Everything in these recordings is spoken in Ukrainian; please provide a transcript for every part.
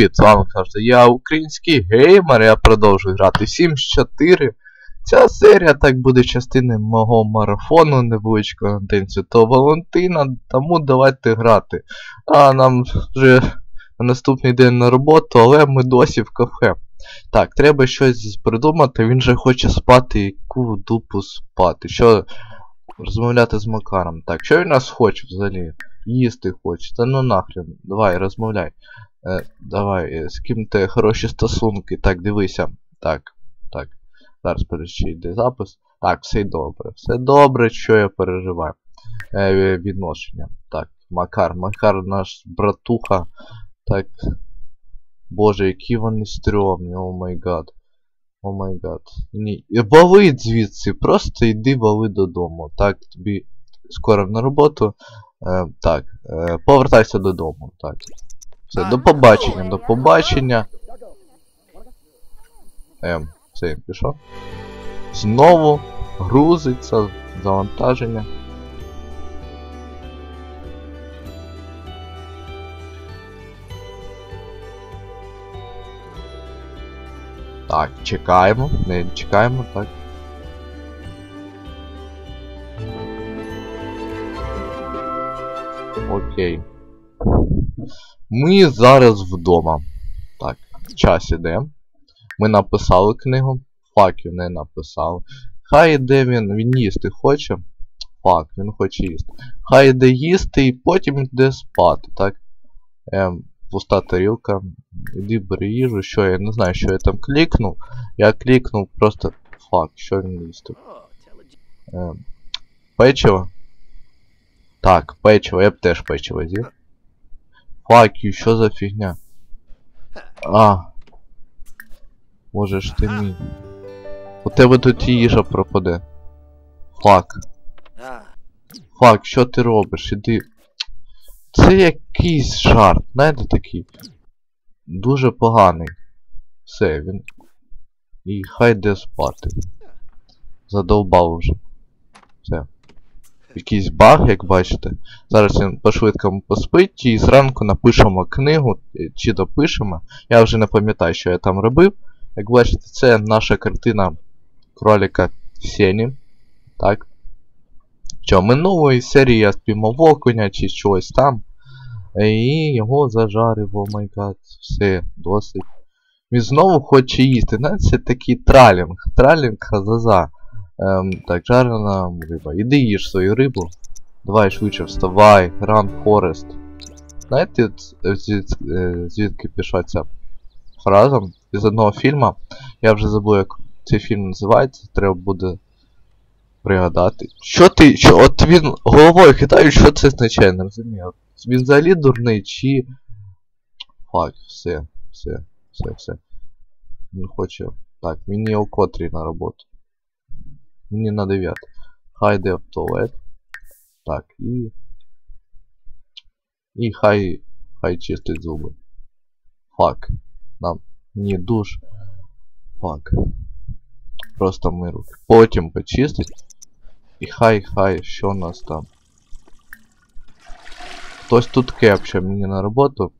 Привіт, з вами кажете, я український геймер, я продовжую грати 7-4. Ця серія так буде частиною мого марафону невеличкого на День Святого Валентина, тому давайте грати. А нам вже на наступний день на роботу, але ми досі в кафе. Так, треба щось придумати, він же хоче спати, яку дупу спати. Що розмовляти з Макаром. Так, що він нас хоче взагалі? Їсти хоче. Та ну нахрен, давай, розмовляй. Е, давай, е, з ким ти хороші стосунки. Так, дивися. Так, так. Зараз перечі йде запис. Так, все добре. Все добре, що я переживаю. Е, відношення. Так, Макар. Макар наш братуха. Так. Боже, які вони стрьомні, о май гад. О май гад. Ні. Вали звідси, просто йди вали додому. Так, тобі скоро на роботу. Е, так, е, повертайся додому. Так. Все, до побачення, до побачення. Ем, все, пішов. Знову грузиться завантаження. Так, чекаємо, не чекаємо, так. Окей. Ми зараз вдома. Так, час іде. Ми написали книгу. Факів не написали. Хай іде він, він їсти хоче. Фак, він хоче їсти. Хай іде їсти і потім йде спати, так? Ем, пуста тарілка. Іди бери їжу, що я не знаю, що я там клікнув. Я клікнув просто фак, що він їсти. Ем, печиво. Так, печиво, я б теж печиво з'їв. You, що за фігня? А. Боже ж ти мій. У тебе тут і їжа пропаде. Фак. Фак, що ти робиш? Іди. Це якийсь жарт, знаєте такий. Дуже поганий. Все, він. І хай йде спати. Задовбав вже. Все якийсь баг, як бачите. Зараз він по-швидкому поспить і зранку напишемо книгу, е, чи допишемо. Я вже не пам'ятаю, що я там робив. Як бачите, це наша картина кролика Сені. Так. Що, минулої серії я спіймав чи щось там. І його зажарив, о май гад, все, досить. Він знову хоче їсти. Знаєте, це такий тралінг. Тралінг хазаза. Ем, так, жарена риба. Іди їж свою рибу. Давай швидше вставай, Run Forest. Знаєте, звід, звідки пішла ця фраза? Із одного фільму. Я вже забув, як цей фільм називається, треба буде пригадати. Що ти? Що? От він головою хитає, що це означає, не розумію. Він взагалі дурний, чи... Фак, все, все, все, все. Він хоче... Так, мені о котрій на роботу. Мені на 9. Хай йде в туалет. Так, і... І хай... Хай чистить зуби. Фак. Нам не душ. Фак. Просто ми руки. Потім почистить. І хай, хай, що у нас там. Хтось тут кепче мені на роботу.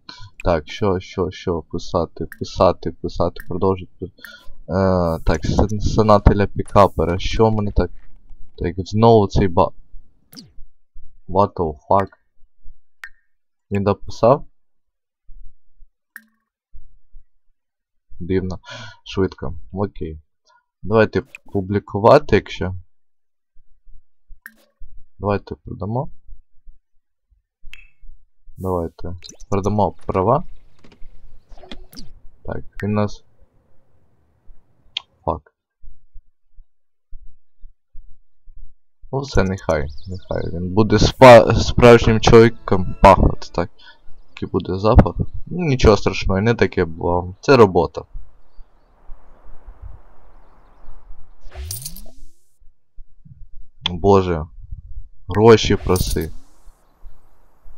Так, що, що, що, писати, писати, писати, продовжити. Е, так, сонателя пікапера. Що в мене так. Так, знову цей ба... What the fuck? Він дописав? Дивно. Швидко. Окей. Давайте публікувати, якщо. Давайте продамо. Давайте. Продамо права. Так, він нас Фак. Ну все, нехай, нехай. Він буде спа справжнім чоловіком пахнути, так. Який буде запах. Ну, нічого страшного, не таке було. Це робота. Боже. Гроші проси.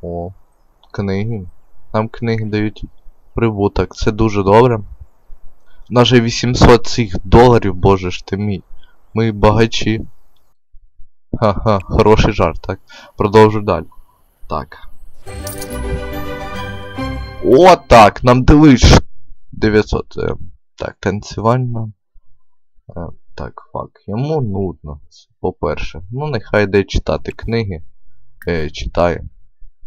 О, книги. Нам книги дають прибуток. Це дуже добре. Наже 800 цих доларів, боже ж ти мій. Ми багачі. Ха-ха, хороший жарт, так. Продовжу далі. Так. О, так, нам дивись. 900. Е, так, танцювальна. Е, так, фак. Йому нудно. По-перше. Ну, нехай йде читати книги. Е, читає.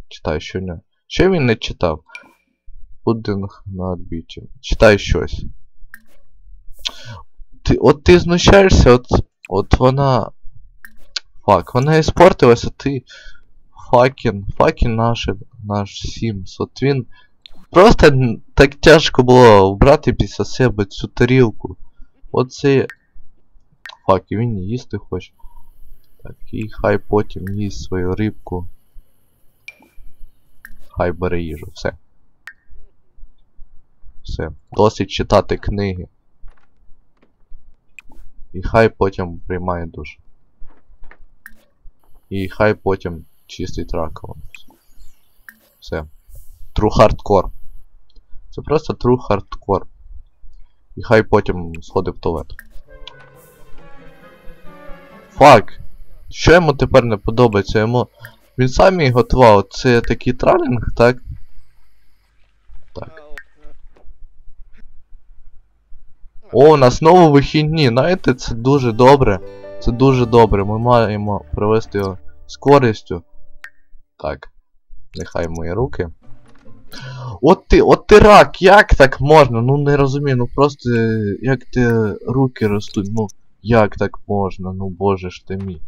Читає що не. Що він не читав? Пудинг на орбіті. Читай щось. Ти, от ти знущаєшся, от. От вона. Фак, вона іспортилась, а ти. Факін, факін наш, наш Сімс. От він. Просто так тяжко було вбрати після себе цю тарілку. Оце. Фак, і він їсти хоче. Так, і хай потім їсть свою рибку. Хай бере їжу, все. Все. Досить читати книги. І хай потім приймає душ. І хай потім чистить раковину. Все. True hardcore. Це просто true hardcore. І хай потім сходить в туалет. Фак! Що йому тепер не подобається? Йому. Він сам її готував. Це такий тралінг, так? Так. О, у нас знову вихідні, знаєте, це дуже добре. Це дуже добре. Ми маємо провести його з користю. Так. Нехай мої руки. От ти, от ти рак, як так можна? Ну не розумію, ну просто е, як ти руки ростуть, ну як так можна, ну боже ж ти мій.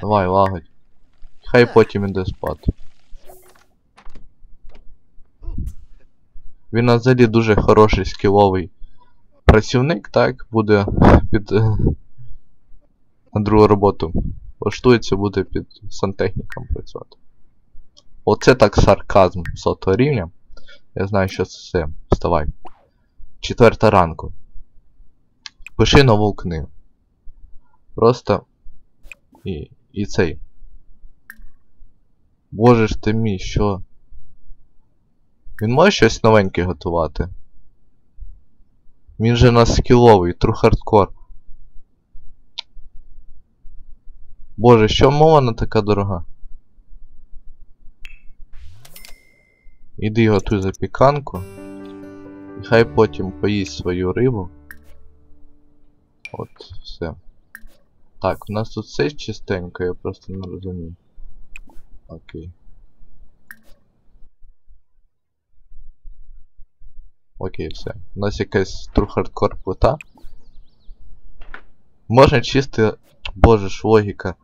Давай, лагодь. Хай потім іде спати. Він взагалі дуже хороший скіловий працівник, так, буде під е, на другу роботу. Влаштується, буде під сантехніком працювати. Оце так сарказм сотого рівня. Я знаю, що це все. Вставай. Четверта ранку. Пиши нову книгу. Просто. І. І цей. Боже ж ти мій, що? Він може щось новеньке готувати? Він же у нас скіловий, true hardcore. Боже, що мова не така дорога? Іди готуй запіканку. І хай потім поїсть свою рибу. От, все. Так, у нас тут все чистенько, я просто не розумію. Окей. Окей, все. У нас якась true hardcore плита. Можна чисти. Боже ж, логіка.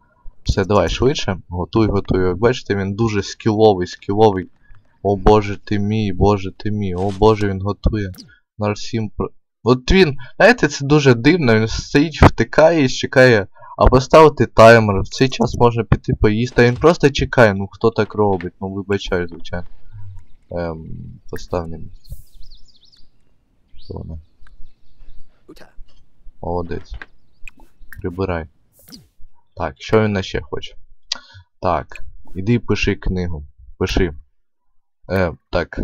Все, давай швидше. Готуй, готуй. Як бачите, він дуже скіловий, скіловий. О боже ти мій, боже ти мій, о боже він готує. Наш сім про. От він, знаєте, це дуже дивно, він стоїть, втикає і чекає. А поставити таймер, в цей час можна піти поїсти, а він просто чекає, ну хто так робить, ну вибачаю, звичайно. Ем, постав на місце. Що вона? Молодець. Прибирай. Так, що він ще хоче? Так, іди пиши книгу. Пиши. Е, так.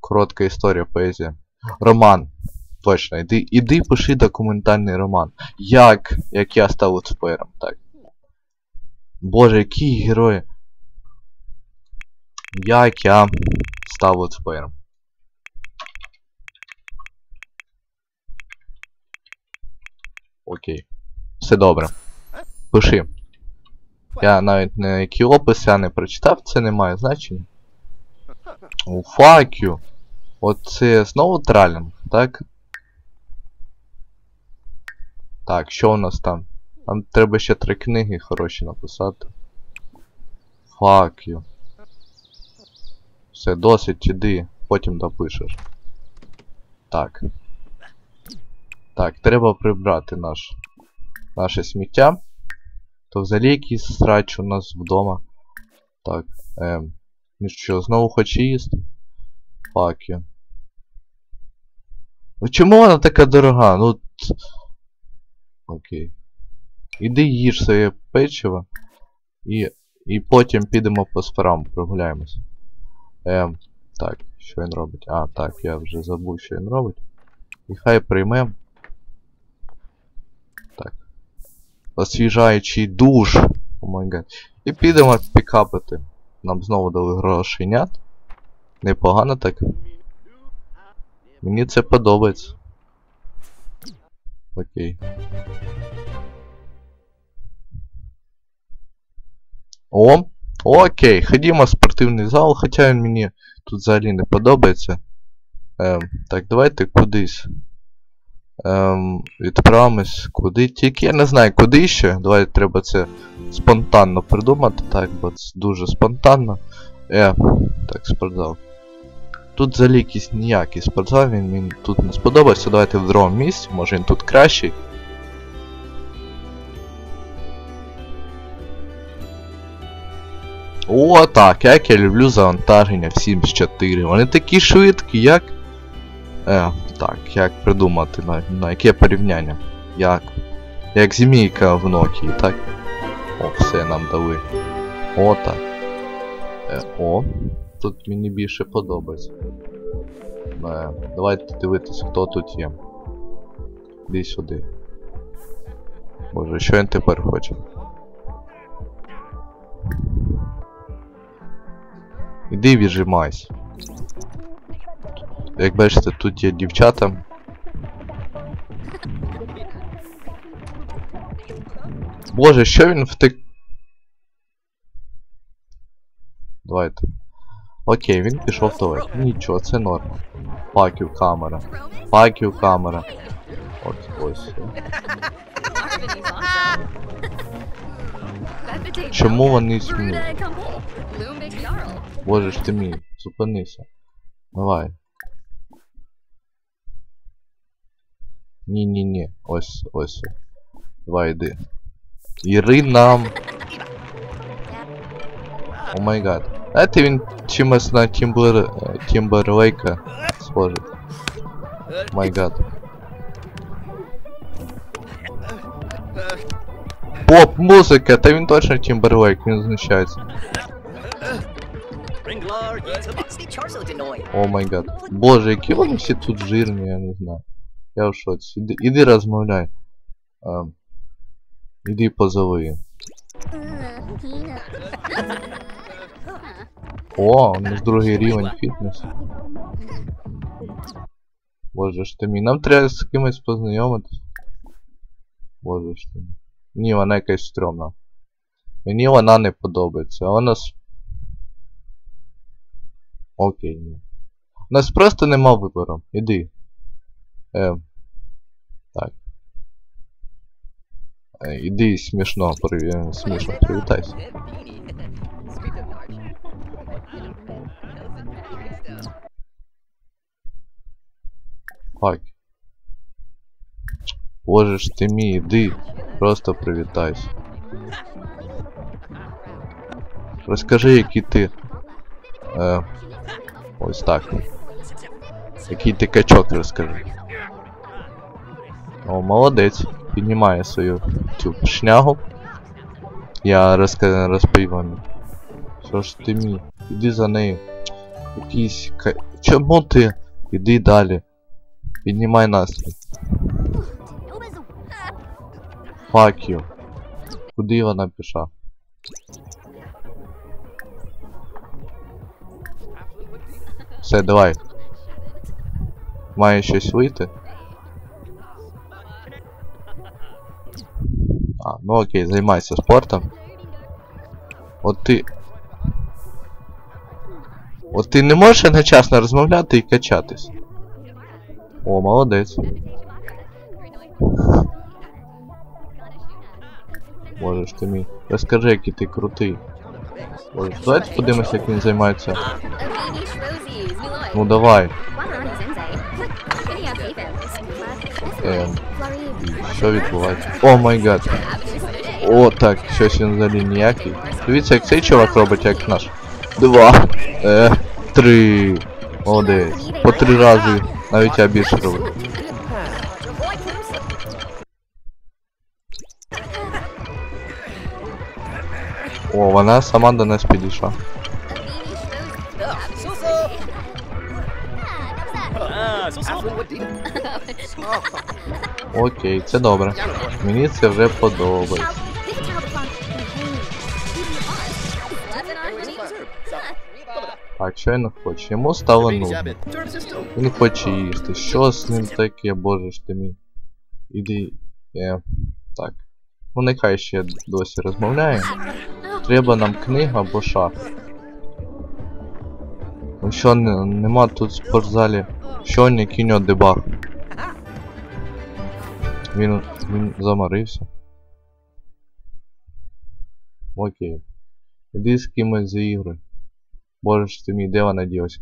Коротка історія, поезія. Роман. Точно, іди, іди пиши документальний роман. Як. Як я став летсплеєром, так. Боже, які герої. Як я став летсплеєром. Окей. Все добре. Пиши. Я навіть не які описи я не прочитав, це не має значення. О, fuck you. От це знову тралінг, так? Так, що у нас там? Нам треба ще три книги хороші написати. Fuck you. Все, досить іди, потім допишеш. Так. Так, треба прибрати наш, наше сміття. То взагалі якийсь срач у нас вдома. Так, ем. Ну що, знову хоче їсти? Фак you. Ну чому вона така дорога? Ну. т- Окей. Іди їж своє печиво. І. І потім підемо по справам, прогуляємося. Ем. Так, що він робить? А, так, я вже забув, що він робить. І хай приймем. Так. Освіжаючий душ. О май гад. І підемо пікапити. Нам знову дали грошенят. Непогано так. Мені це подобається. Окей. О! Окей, ходімо в спортивний зал, хоча він мені тут взагалі не подобається. Ем, так, давайте кудись. Ем, відправимось куди. Тільки я не знаю куди ще. Давайте треба це спонтанно придумати, так, бо це дуже спонтанно. Е, так, спортзал. Тут взагалі якийсь ніякий спортзал, він мені тут не сподобався. Давайте в другому місці, може він тут кращий. О, так, як я люблю завантаження в Sims 4. Вони такі швидкі, як. Е, так, як придумати, на, на яке порівняння? Як? Як змійка в Nokia, так? О, все нам дали. О, так. Е, о. Тут мені більше подобається. Е, давайте дивитися, хто тут є. Іди сюди. Боже, що він тепер хоче? Іди віджимайся. Як бачите, тут є дівчата. Боже, що він втек. Давайте. Окей, він пішов туалет. Нічого, це норма. Паків камера. Паків камера. От ось. Чому вони сміють? Боже ж ти мій, зупинися. Давай. Ні-ні-ні. Ось, ось. Давай йди. Ірина. О май гад. Знаєте, він чимось на Тімбер... Тімберлейка схожий. Май гад. Поп, музика, та він точно Тімберлейк, він знущається. О май гад. Боже, які вони всі тут жирні, я не знаю. Я в шоці. Іди, іди розмовляй. А, іди позови. О, у нас другий рівень фітнес. Боже ж ти мій. Нам треба з кимось познайомитись. Боже ж ти мій. Ні, вона якась стрьомна. Мені вона не подобається. Вона с... Окей, ні. У нас просто нема вибору. Іди. Е, так. Е, іди смішно, приві... смішно привітайся. Так. Боже ж ти мій, іди. Просто привітайся. Розкажи, який ти. Е, ось так. Який ти качок розкажи. О, молодець. Піднімає свою цю шнягу. Я розка... розповім вам. Що ж ти мій? Іди за нею. Якийсь ка... Чому ти? Іди далі. Піднімай настрій. Fuck you. Куди вона пішла? Все, давай. Має щось вийти. А, ну окей, займайся спортом. От ти. От ти не можеш одночасно розмовляти і качатись. О, молодець. Боже ж ти мій. Розкажи, який ти крутий. Боже, давайте подивимося, як він займається. Ну давай. Ем, що відбувається? О май гад. О, так, щось він взагалі ніякий. Дивіться, як цей чувак робить, як наш. Два. Е, три. Молодець. По три рази. Навіть я більше роблю. О, вона сама до нас підійшла. Окей, це добре. Мені це вже подобається. Так, він хоче? Йому стало нудно. Він хоче їсти. Що з ним таке, боже ж ти мій? Іди. Е, так. Ну нехай ще досі розмовляє. Треба нам книга або шах. Ну що не, нема тут в спортзалі. Що не кіньо дебаг. Він, він заморився. Окей. Іди з кимось за ігри. Боже ж ти мій, де вона ділась?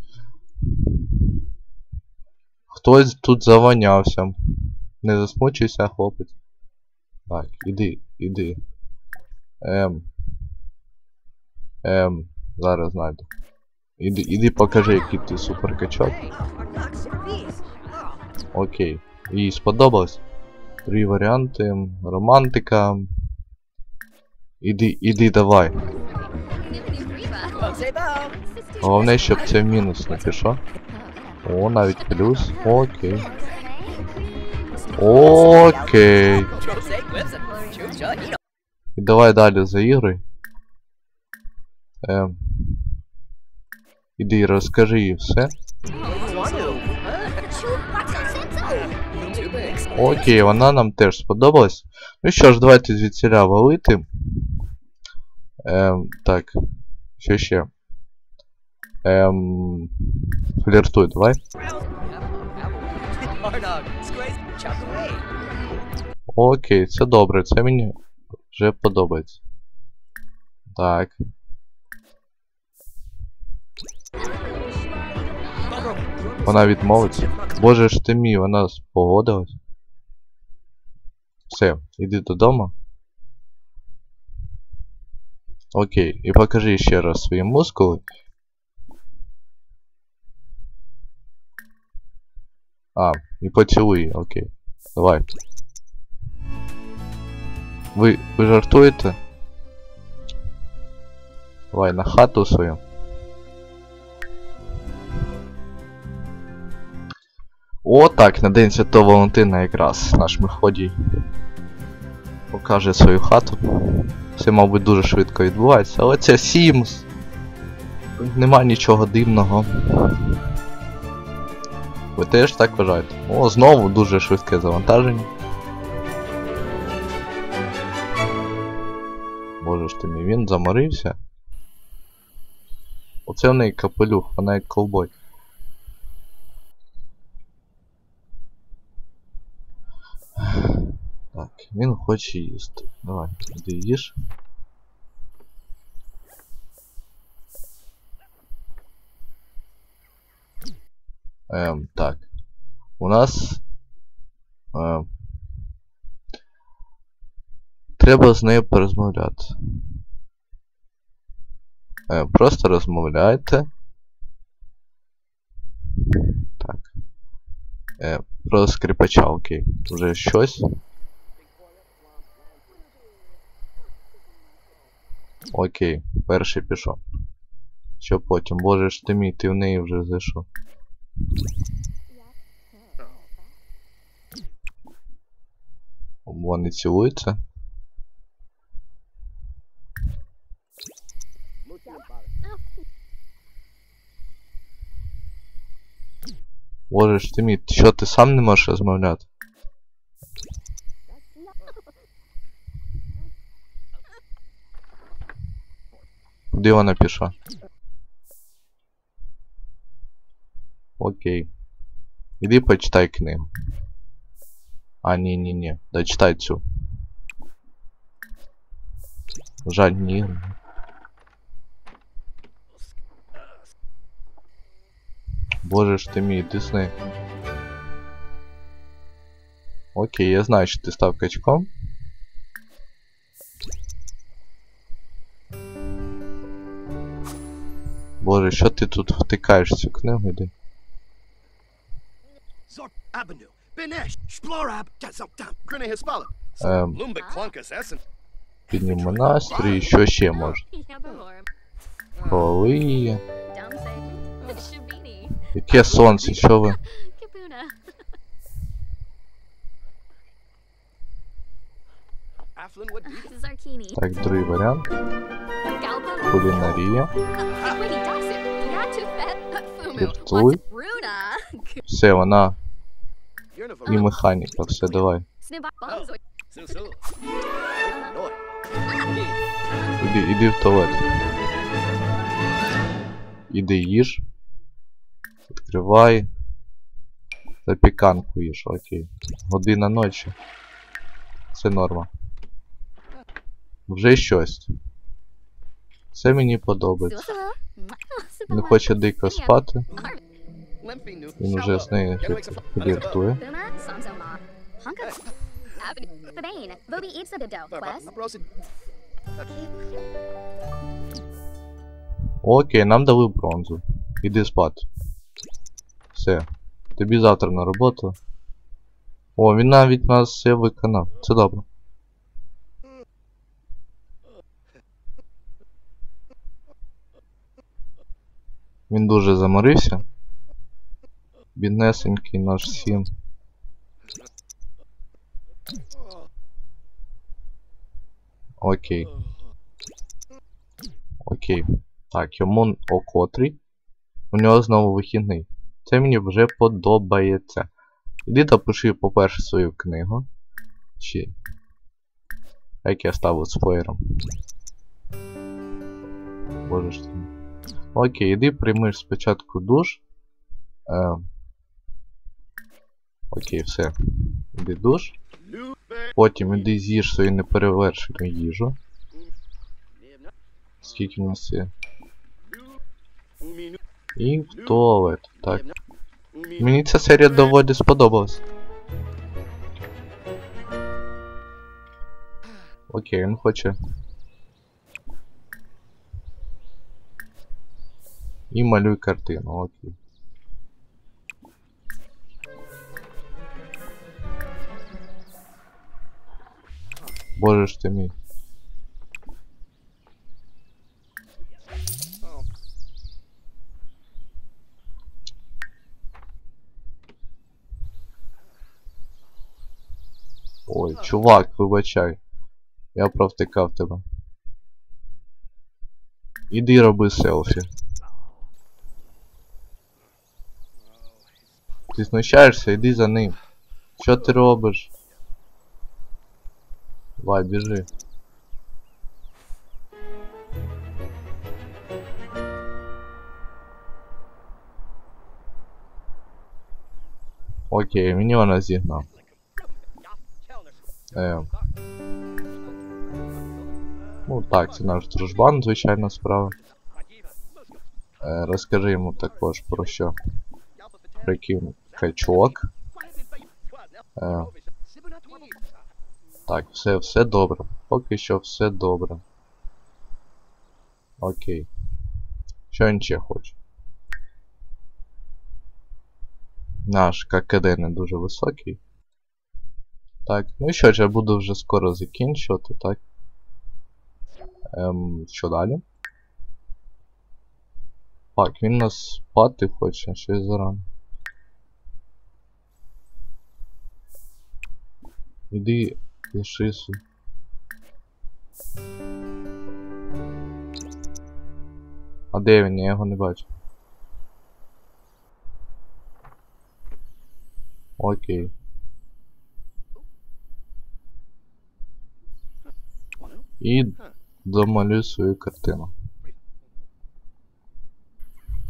Хтось тут завонявся. Не засмучуйся, хлопець. Так, іди, іди. Ем. Ем, зараз знайду. Іди, іди покажи, який ти суперкачок. Окей. Їй сподобалось? Три варіанти. Романтика. Іди, іди, давай. Головне, щоб це мінус не пішло. О, навіть плюс. Окей. Окей. І давай далі за ігри. Ем. Іди розкажи їй все. Окей, вона нам теж сподобалась. Ну що ж, давайте звідсіля валити. Ем, так. Що ще? Ем. Фліртуй, давай. Окей, це добре, це мені вже подобається. Так. Вона відмовиться. Боже ж ти мій, вона погодилась. Все, іди додому. Окей, і покажи ще раз свої мускули. А, і поцілуй, окей. Давай. Ви, ви жартуєте? Давай на хату свою. О, так, на День Святого Валентина якраз наш Мефодій покаже свою хату. Все, мабуть, дуже швидко відбувається, але це Sims. Нема нічого дивного. Ви теж так вважаєте? О, знову дуже швидке завантаження. Боже ж ти мій, він заморився. Оце в неї капелюх, вона як ковбой. Так, він хоче їсти. Давай, іди їж. Ем, так. У нас... Ем, треба з нею порозмовляти. Е, просто розмовляйте. Так. Е, про скрипача, окей. Вже щось. Окей, перший пішов. Що потім? Боже ж ти мій, ти в неї вже зайшов. Вони цілуються. Боже ж ти мій, що ти сам не можеш розмовляти? Куди вона пішла? Окей. Іди почитай книгу. А, ні, ні, ні. Дочитай цю. Жаль, ні. Боже ж ти мій, Дисней. Окей, я знаю, що ти став качком. Боже, що ти тут втикаєш цю книгу, йди? Ем, піднімо настрій, що ще може? Коли? Яке сонце, що ви? Так, другий варіант. Кулінарія. Runa? Все, вона і механіка, все, давай. So. No. Іди, іди в туалет. Іди їж. Відкривай. Запіканку їж, окей. Година ночі. Це норма. Вже щось. Це мені подобається. Не хоче дико спати. Він вже з нею фліртує. Окей, нам дали бронзу. Іди спати. Все. Тобі завтра на роботу. О, він навіть нас все виконав. Це добре. Він дуже заморився. Біднесенький наш сім. Окей. Окей. Так, йому о котрій. У нього знову вихідний. Це мені вже подобається. Іди допиши, по-перше, свою книгу. Чи. Як я ставив з флеєром. Боже ж ти. Окей, іди приймеш спочатку душ. Е... Окей, все. Іди душ. Потім іди з'їж свою неперевершену їжу. Скільки в нас є. І в туалет. Так. Мені ця серія доволі сподобалась. Окей, він хоче. І малюй картину, окей. Боже ж ти мій. Ой, чувак, вибачай. Я провтикав тебе. Іди роби селфі. Ти знущаєшся, іди за ним. Що ти робиш? Давай, біжи. Окей, мені вона зігнав. Е, ну так, це наш дружбан, звичайна справа. Е, розкажи йому також про що. Про який качок. Е, так, все, все добре. Поки що все добре. Окей. Що він ще хоче? Наш ККД не дуже високий. Так, ну що я буду вже скоро закінчувати, так? Ем, що далі? Так, він нас спати хоче, щось зарано. Іди, лишися. А де він? Я його не бачу. Окей. І домалюю свою картину.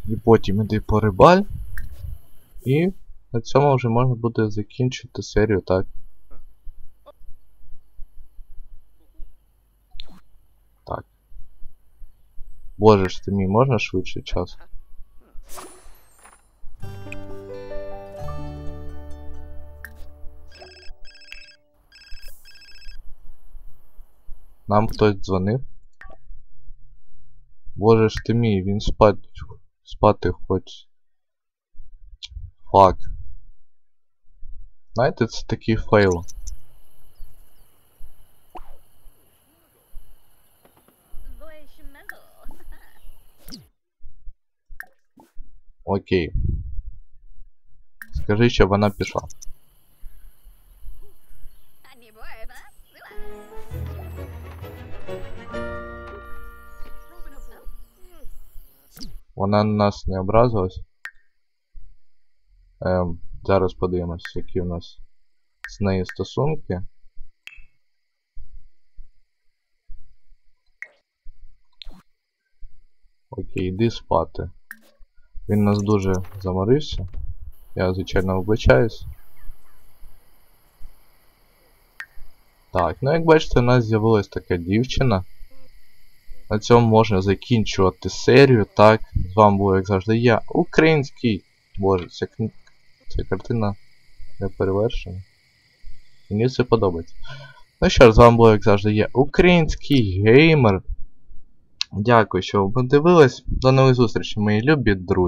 І потім іди по рибаль. І на цьому вже можна буде закінчити серію. Так. Боже ж ти мій, можна швидше час? Нам хтось дзвонив. Боже ж ти мій, він спати, спати хоче. Фак. Знаєте, це такий фейл. Окей. Скажи, щоб вона пішла. Вона на нас не образилась. Ем, Зараз подивимось, які в нас з нею стосунки. Окей, йди спати. Він нас дуже заморився. Я, звичайно, вибачаюсь. Так, ну як бачите, у нас з'явилась така дівчина. На цьому можна закінчувати серію. Так, з вами був, як завжди, я, український. Боже, ця, кни- ця картина не перевершена. Мені це подобається. Ну що ж, з вами був, як завжди, я, український геймер. Дякую, що ви подивились. До нових зустрічей, мої любі друзі.